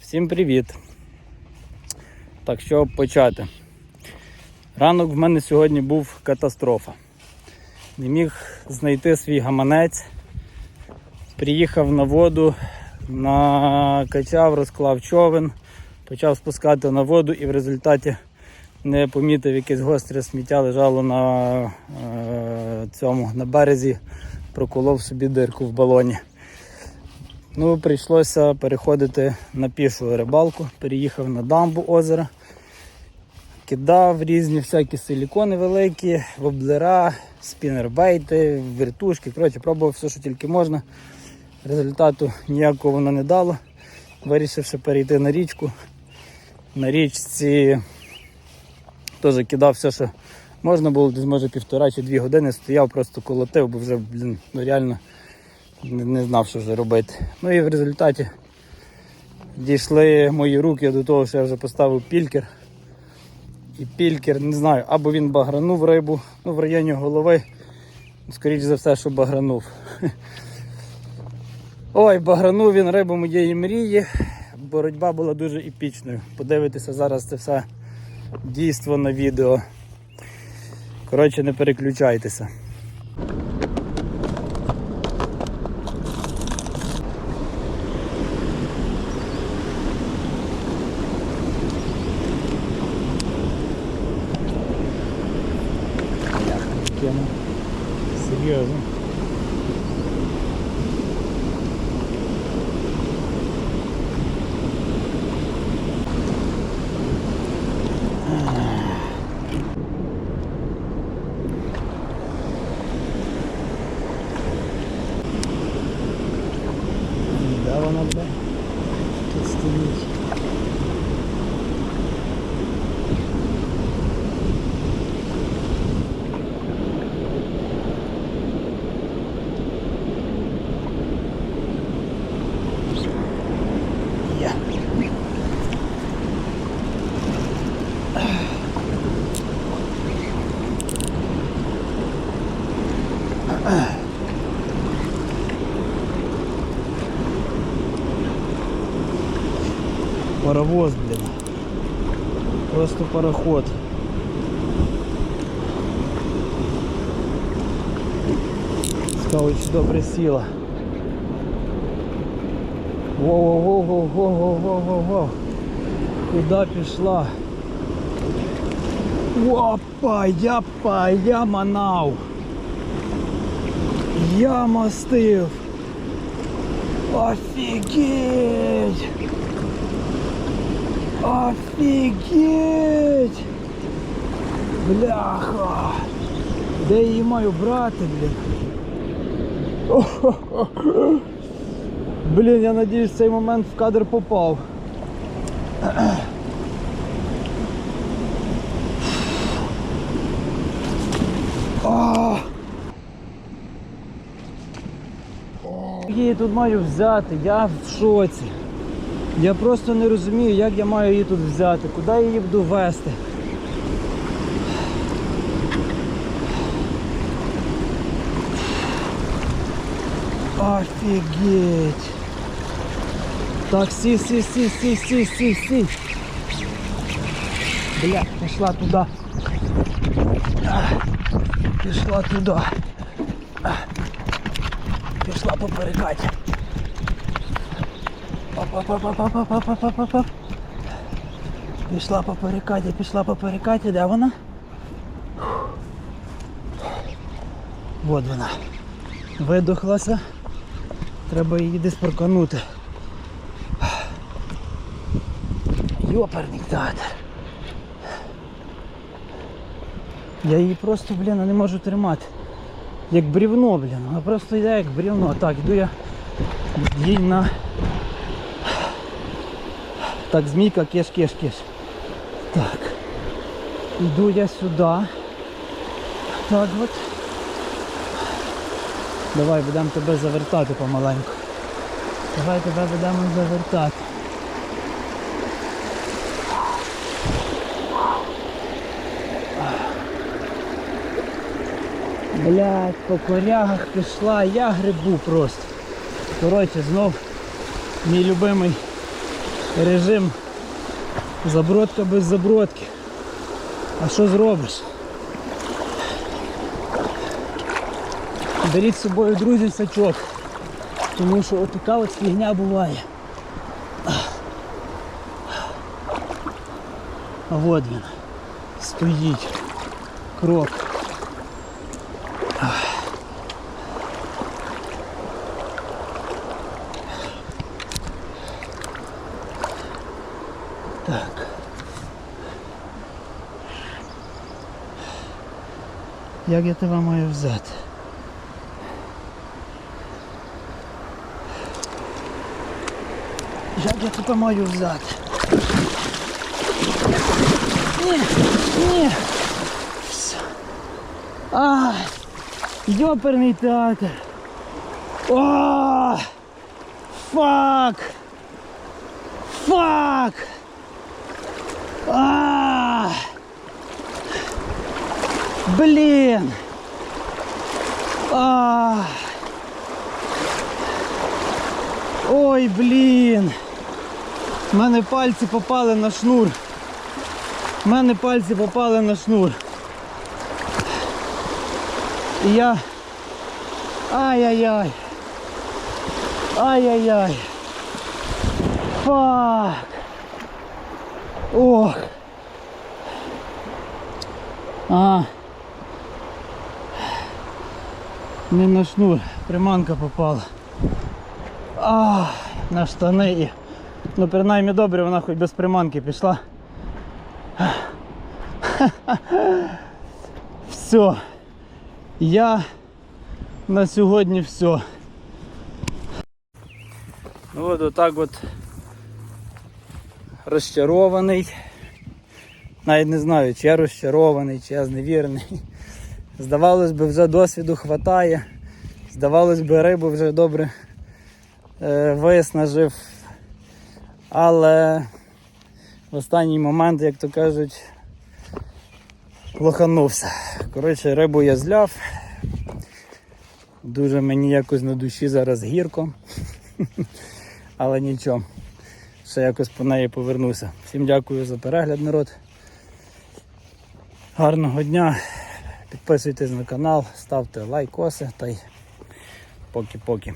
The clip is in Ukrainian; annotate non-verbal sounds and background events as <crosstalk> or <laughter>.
Всім привіт! Так, що почати? Ранок в мене сьогодні був катастрофа. Не міг знайти свій гаманець. Приїхав на воду, накачав, розклав човен, почав спускати на воду і в результаті не помітив якесь гостре сміття лежало на е, цьому на березі, проколов собі дирку в балоні. Ну, прийшлося переходити на пішу рибалку, переїхав на дамбу озера, кидав різні всякі силікони великі, воблера, спінербейти, вертушки. Коротше, пробував все, що тільки можна. Результату ніякого воно не дало. Вирішивши перейти на річку. На річці теж кидав все, що можна було, десь може півтора чи дві години стояв, просто колотив, бо вже блін, ну, реально не, знав, що вже робити. Ну і в результаті дійшли мої руки до того, що я вже поставив пількер. І пількер, не знаю, або він багранув рибу, ну в районі голови, скоріш за все, що багранув. <laughs> Ой, багранув він рибу моєї мрії. Боротьба була дуже епічною. Подивитися зараз це все дійство на відео. Коротше, не переключайтеся. yazın. Паровоз, блин. Просто пароход. Цікаво, чи добре сіла. Воу-воу-воу-воу-воу-воу-воу-воу. Куда пішла? Опа, япа, я манав. Я мастив. Офігеть! Офігеть! Бляха! Де я її маю брати, блін? О-хо-хо. Блін, я надіюсь, цей момент в кадр попав. Я її тут маю взяти, я в шоці. Я просто не розумію, як я маю її тут взяти, куди я її буду вести. Офігеть. Так, сі, сі, сі, сі, сі, сі, сі. Бля, пішла туди. Пішла туди пішла поперекать. Пішла по перекаті, пішла по перекаті, де вона? От вона. Видохлася. Треба її десь проконути. Йоперник театр. Я її просто, блін, не можу тримати. Як брівно, блін. Вона просто йде як брівно. Так, йду я їй. Так, змійка, киш, киш, киш. Так. Йду я сюди. Так от. Давай будемо тебе завертати помаленьку. Давай тебе будемо завертати. Блять, по корягах пішла, я грибу просто. Коротше, знов мій любимий режим забродка без забродки. А що зробиш? Беріть з собою, друзі, сачок. Тому що отака от фігня буває. А от він. Стоїть. Крок. Так. Як я тебе маю взяти? Як я тебе маю взяти? Ні, ні. А, йоперний театр. О! Фак! Фак! Блін! А! Ой, блін! У мене пальці попали на шнур. У мене пальці попали на шнур. І я. Ай-яй-яй. Ай-яй-яй. Фак. Ох. А. Не на шнур, приманка попала. А, на штани. і- Ну, принаймні добре, вона хоч без приманки пішла. <laughs> Все. Я на сьогодні все. Ну от отак от розчарований. Навіть не знаю, чи я розчарований, чи я зневірений. Здавалось би, вже досвіду хватає. Здавалось би, рибу вже добре е, виснажив. Але в останній момент, як то кажуть, лоханувся. Коротше, рибу я зляв. Дуже мені якось на душі зараз гірко. <laughs> Але нічого. Ще якось по неї повернуся. Всім дякую за перегляд, народ. Гарного дня. Підписуйтесь на канал, ставте лайкоси та й поки-поки.